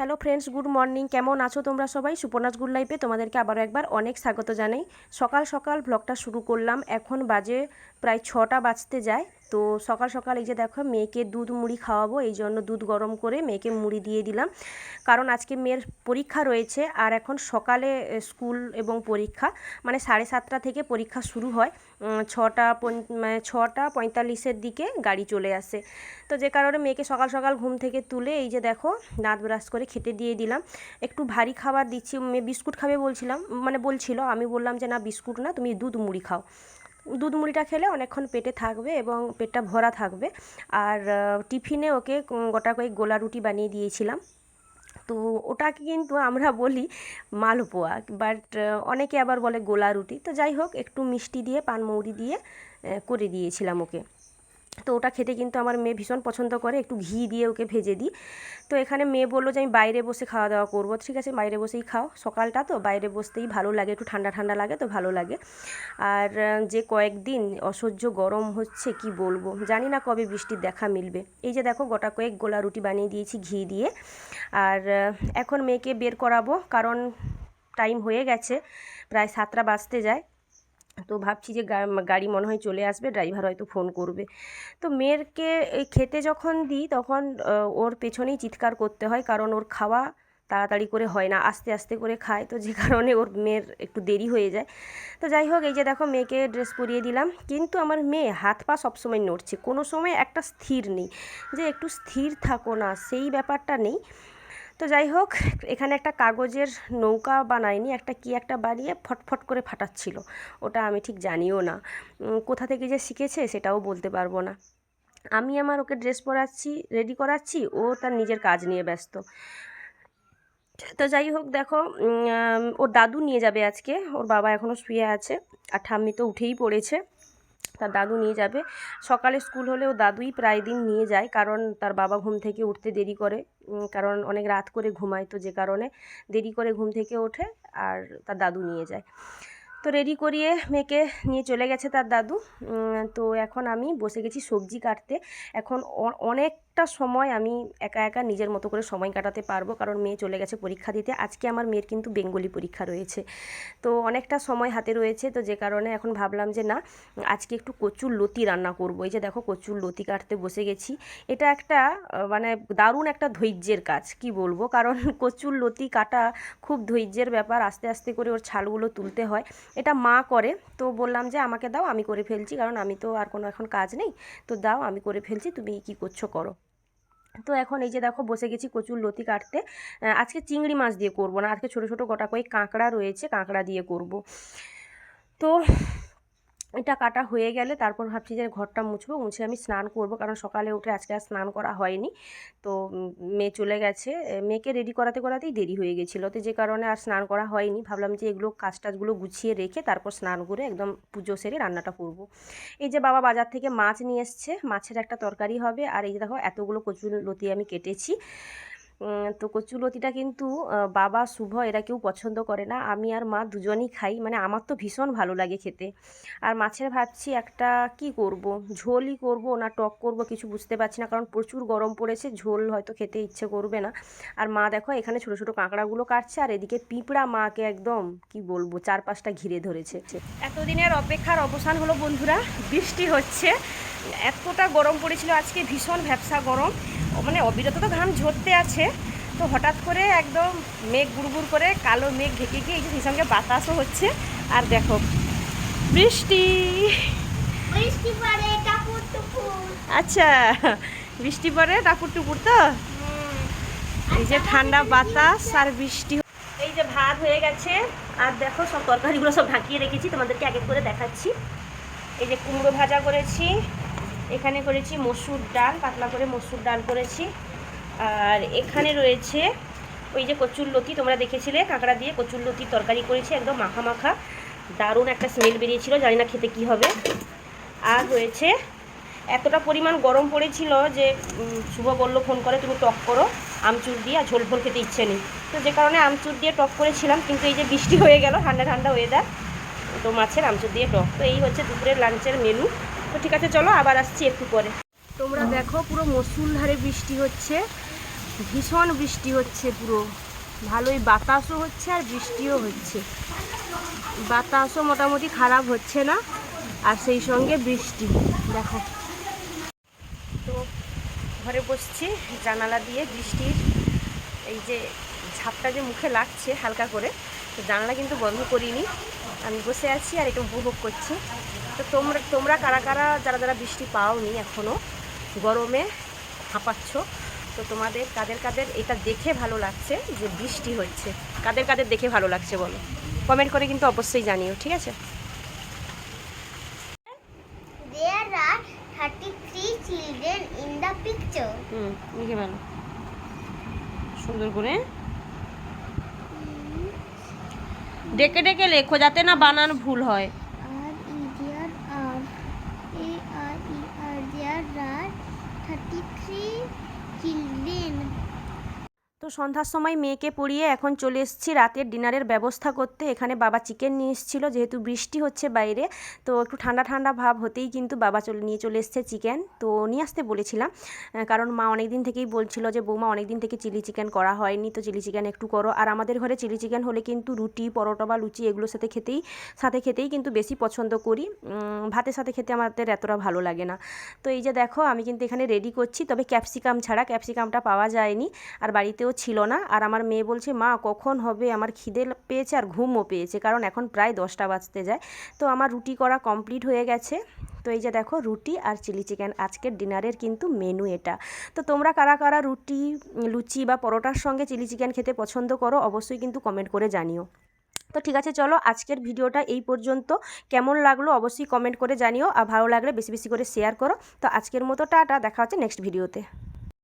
Hello friends good morning কেমন আছো তোমরা সবাই? সুপর্ণাস গুড লাইফে তোমাদেরকে আবারও একবার অনেক স্বাগত জানাই। সকাল সকাল ব্লগটা শুরু করলাম। এখন বাজে প্রায় ছটা বাজতে যায়। তো সকাল সকাল এই যে দেখো মেয়েকে দুধ মুড়ি খাওয়াবো, এই জন্য দুধ গরম করে মেয়েকে মুড়ি দিয়ে দিলাম। কারণ আজকে মেয়ের পরীক্ষা রয়েছে আর এখন সকালে স্কুল এবং পরীক্ষা মানে সাড়ে সাতটা থেকে পরীক্ষা শুরু হয়। ছটা মানে ছটা পঁয়তাল্লিশের দিকে গাড়ি চলে আসে। তো যে কারণে মেয়েকে সকাল সকাল ঘুম থেকে তুলে এই যে দেখো দাঁত ব্রাশ করে খেতে দিয়ে দিলাম। একটু ভারী খাবার দিচ্ছি, মেয়ে বিস্কুট খাবে বলছিলাম মানে বলছিল, আমি বললাম যে, না, বিস্কুট না, তুমি দুধ মুড়ি খাও। দুধ মুড়িটা খেলে অনেকক্ষণ পেটে থাকবে এবং পেটটা ভরা থাকবে। আর টিফিনে ওকে গোটা কয়েক গোলা রুটি বানিয়ে দিয়েছিলাম। তো ওটাকে কিন্তু আমরা বলি মালপোয়া বাট অনেকে আবার বলে গোলা রুটি। তো যাই হোক, একটু মিষ্টি দিয়ে পানমৌরি দিয়ে করে দিয়েছিলাম ওকে। তো ওটা খেতে কিন্তু আমার মেয়ে ভীষণ পছন্দ করে। একটু ঘি দিয়ে ওকে ভেজে দিই। তো এখানে মেয়ে বলল যে, আমি বাইরে বসে খাওয়া দাওয়া করব। ঠিক আছে, বাইরে বসেই খাও। সকালটা তো বাইরে বসতেই ভালো লাগে, একটু ঠান্ডা ঠান্ডা লাগে তো ভালো লাগে। আর যে কয়েকদিন অসহ্য গরম হচ্ছে কি বলব? জানি না কবে বৃষ্টির দেখা মিলবে। এই যে দেখো, গোটা কয়েক গোলা রুটি বানিয়ে দিয়েছি ঘি দিয়ে। আর এখন মেয়েকে বের করাবো, কারণ টাইম হয়ে গেছে, প্রায় সাতটা বাজতে যায়। তো ভাবছি যে গাড়ি মনে হয় চলে আসবে, ড্রাইভার হয়তো ফোন করবে। তো মেয়েরকে খেতে যখন দিই তখন ওর পেছনেই চিৎকার করতে হয় কারণ ওর খাওয়া তাড়াতাড়ি করে হয় না, আস্তে আস্তে করে খায়। তো যে কারণে ওর মেয়ের একটু দেরি হয়ে যায়। তো যাই হোক, এই যে দেখো মেয়েকে ড্রেস পরিয়ে দিলাম। কিন্তু আমার মেয়ে হাত পা সবসময় নড়ছে। কোনো সময় একটা স্থির নেই। যে একটু স্থির থাকো না, সেই ব্যাপারটা নেই। তো যাই হোক, এখানে একটা কাগজের নৌকা বানায়নি, একটা কি একটা বানিয়ে ফটফট করে ফাটাচ্ছিল। ওটা আমি ঠিক জানিও না। কোথা থেকে যে শিখেছে সেটাও বলতে পারব না। আমি আমার ওকে ড্রেস পরাচ্ছি, রেডি করাচ্ছি, ও তার নিজের কাজ নিয়ে ব্যস্ত। তো যাই হোক, দেখো ওর দাদু নিয়ে যাবে আজকে, ওর বাবা এখনও শুয়ে আছে, আর ঠাম্মি তো উঠেই পড়েছে। তার দাদু নিয়ে যাবে। সকালে স্কুল হলেও দাদুই প্রায় দিন নিয়ে যায়, কারণ তার বাবা ঘুম থেকে উঠতে দেরি করে। কারণ অনেক রাত করে ঘুমায় তো যে কারণে দেরি করে ঘুম থেকে ওঠে আর তার দাদু নিয়ে যায়। তো রেডি করিয়ে মেয়েকে নিয়ে চলে গেছে তার দাদু। তো এখন আমি বসে গেছি সবজি কাটতে। এখন অনেকটা সময় আমি একা একা নিজের মতো করে সময় কাটাতে পারব, কারণ মেয়ে চলে গেছে পরীক্ষা দিতে। আজকে আমার মেয়ের কিন্তু বেঙ্গলি পরীক্ষা রয়েছে। তো অনেকটা সময় হাতে রয়েছে, তো যে কারণে এখন ভাবলাম যে না, আজকে একটু কচুর লতি রান্না করব। এই যে দেখো কচুর লতি কাটতে বসে গেছি। এটা একটা মানে দারুণ একটা ধৈর্যের কাজ, কি বলব? কারণ কচুর লতি কাটা খুব ধৈর্যের ব্যাপার। আস্তে আস্তে করে ওর ছালগুলো তুলতে হয়। এটা মা করে, তো বললাম যে আমাকে দাও, আমি করে ফেলছি, কারণ আমি তো আর কোনো এখন কাজ নেই। তো দাও, আমি করে ফেলছি, তুমি কি করছ করো। তো এখন এই যে দেখো, বসে গেছি কচুর লতি কাটতে। আজকে চিংড়ি মাছ দিয়ে করব না, আজকে ছোটো ছোটো গোটা কয়েক কাঁকড়া রয়েছে, কাঁকড়া দিয়ে করব। তো এটা কাটা হয়ে গেলে তারপর ভাবছি যে ঘরটা মুছবো, মুছে আমি স্নান করব। কারণ সকালে উঠে আজকে আর স্নান করা হয়নি। তো মেয়ে চলে গেছে। মেয়েকে রেডি করাতে করাতেই দেরি হয়ে গেছিল। তো যে কারণে আর স্নান করা হয়নি। ভাবলাম যে এগুলো কাজ টাজগুলো গুছিয়ে রেখে তারপর স্নান করে একদম পুজো সেরে রান্নাটা করব। এই যে বাবা বাজার থেকে মাছ নিয়ে এসছে। মাছের একটা তরকারি হবে। আর এই যে দেখো, এতগুলো কচুর লতি আমি কেটেছি। তো কচুলতিটা কিন্তু বাবা শুভ এরা কেউ পছন্দ করে না। আমি আর মা দুজনই খাই মানে আমার তো ভীষণ ভালো লাগে খেতে। আর মাছের ভাবছি একটা কি করব? ঝোলই করব না টক করব কিছু বুঝতে পারছি না, কারণ প্রচুর গরম পড়েছে, ঝোল হয়তো খেতে ইচ্ছে করবে না। আর মা দেখো, এখানে ছোটো ছোটো কাঁকড়াগুলো কাটছে, আর এদিকে পিঁপড়া মাকে একদম, কি বলব চার পাঁচটা ঘিরে ধরেছে। এতদিনের অপেক্ষার অবসান হলো বন্ধুরা, বৃষ্টি হচ্ছে, এতটা গরম পড়েছিল, আজকে ভীষণ ভ্যাবসা গরম। মানে অবিরত তো ঘাম ঝরতে আছে। তো হঠাৎ করে একদম মেঘ গুড়গুড় করে কালো মেঘ ঢেকে গিয়ে এই যে সেই সঙ্গে বাতাসও হচ্ছে। আর দেখো বৃষ্টি। বৃষ্টি পড়ে টাপুর টুপুর আচ্ছা বৃষ্টি পড়ে টাপুর টুপুর তো? এই যে ঠান্ডা বাতাস আর বৃষ্টি এই যে ভাত হয়ে গেছে। আর দেখো সব তরকারিগুলো সব ঢাকিয়ে রেখেছি তোমাদেরকে এক এক করে দেখাচ্ছি। এই যে কুমড়ো ভাজা করেছি। এখানে করেছি মসুর ডাল, পাতলা করে মসুর ডাল করেছি। আর এখানে রয়েছে ওই যে কচুর লতি, তোমরা দেখেছিলে, কাঁকড়া দিয়ে কচুর লতির তরকারি করেছি, একদম মাখা মাখা। দারুণ একটা স্মেল বেরিয়েছিল, জানি না খেতে কি হবে। আর রয়েছে, এতটা পরিমাণ গরম পড়েছিল যে শুভ বলল ফোন করে, তুমি টক করো, আমচুর দিয়ে আর ঝোল ফোল খেতে ইচ্ছে নেই। তো যে কারণে আমচুর দিয়ে টক করেছিলাম, কিন্তু এই যে বৃষ্টি হয়ে গেল, ঠান্ডা ঠান্ডা ওয়েদার তো মাছের আমচুর দিয়ে টক। তো এই হচ্ছে দুপুরের লাঞ্চের মেনু তো ঠিক আছে, চলো আবার আসছি একটু পরে। তোমরা দেখো পুরো ধারে বৃষ্টি হচ্ছে, ভীষণ বৃষ্টি হচ্ছে পুরো। ভালোই বাতাসও হচ্ছে আর বৃষ্টিও হচ্ছে। বাতাসও মোটামুটি খারাপ হচ্ছে না, আর সেই সঙ্গে বৃষ্টি। দেখো। তো ঘরে বসছি, জানালা দিয়ে বৃষ্টির এই যে ঝাপটা যে মুখে লাগছে হালকা করে, তো জানালা কিন্তু বন্ধ করিনি। আমি বসে আছি আর এটা উপভোগ করছি। তো তোমরা তোমরা কারা কারা যারা যারা বৃষ্টি পাওনি এখনও গরমে হাঁপাচ্ছ তো তোমাদের কাদের কাদের এটা দেখে ভালো লাগছে যে বৃষ্টি হচ্ছে কাদের কাদের দেখে ভালো লাগছে বলো? কমেন্ট করে কিন্তু অবশ্যই জানিও ঠিক আছে? There are 33 children in the picture. হুম লিখে ভালো। সুন্দর করে। ডেকে ডেকে লেখো যাতে না বানান ভুল হয় R E there are A R E R there are 33 children. তো সন্ধ্যার সময় মেয়েকে পড়িয়ে এখন চলে এসেছি রাতের ডিনারের ব্যবস্থা করতে। এখানে বাবা চিকেন নিয়ে এসেছিল, যেহেতু বৃষ্টি হচ্ছে বাইরে, তো একটু ঠান্ডা ঠান্ডা ভাব হতেই কিন্তু বাবা চলে, নিয়ে চলে এসেছে চিকেন তো নিয়ে আসতে বলেছিলাম কারণ মা অনেক দিন থেকেই বলছিল যে, বৌমা অনেক দিন থেকে চিলি চিকেন করা হয়নি, তো চিলি চিকেন একটু করো। আর আমাদের ঘরে চিলি চিকেন হলে কিন্তু রুটি, পরোটা বা লুচি এগুলোর সাথে খেতেই সাথে খেতেই কিন্তু বেশি পছন্দ করি। ভাতের সাথে খেতে আমাদের এতটা ভালো লাগে না। তো এই যে দেখো, আমি কিন্তু এখানে রেডি করছি, তবে ক্যাপসিকাম ছাড়া ক্যাপসিকামটা পাওয়া যায়নি। আর বাড়িতেও ছিল না। আর আমার মেয়ে বলছে, মা, কখন হবে? আমার খিদে পেয়েছে আর ঘুমও পেয়েছে, কারণ এখন প্রায় দশটা বাজতে যায়। তো আমার রুটি করা কমপ্লিট হয়ে গেছে। তো এই যে দেখো, রুটি আর চিলি চিকেন, আজকের ডিনারের কিন্তু মেনু এটা। তো তোমরা কারা কারা রুটি, লুচি বা পরোটার সঙ্গে চিলি চিকেন খেতে পছন্দ করো, অবশ্যই কিন্তু কমেন্ট করে জানিও। তো ঠিক আছে, চলো আজকের ভিডিওটা এই পর্যন্ত। কেমন লাগল অবশ্যই কমেন্ট করে জানিও, আর ভালো লাগলে বেশি বেশি করে শেয়ার করো। তো আজকের মতো টাটা, দেখা হচ্ছে নেক্সট ভিডিওতে।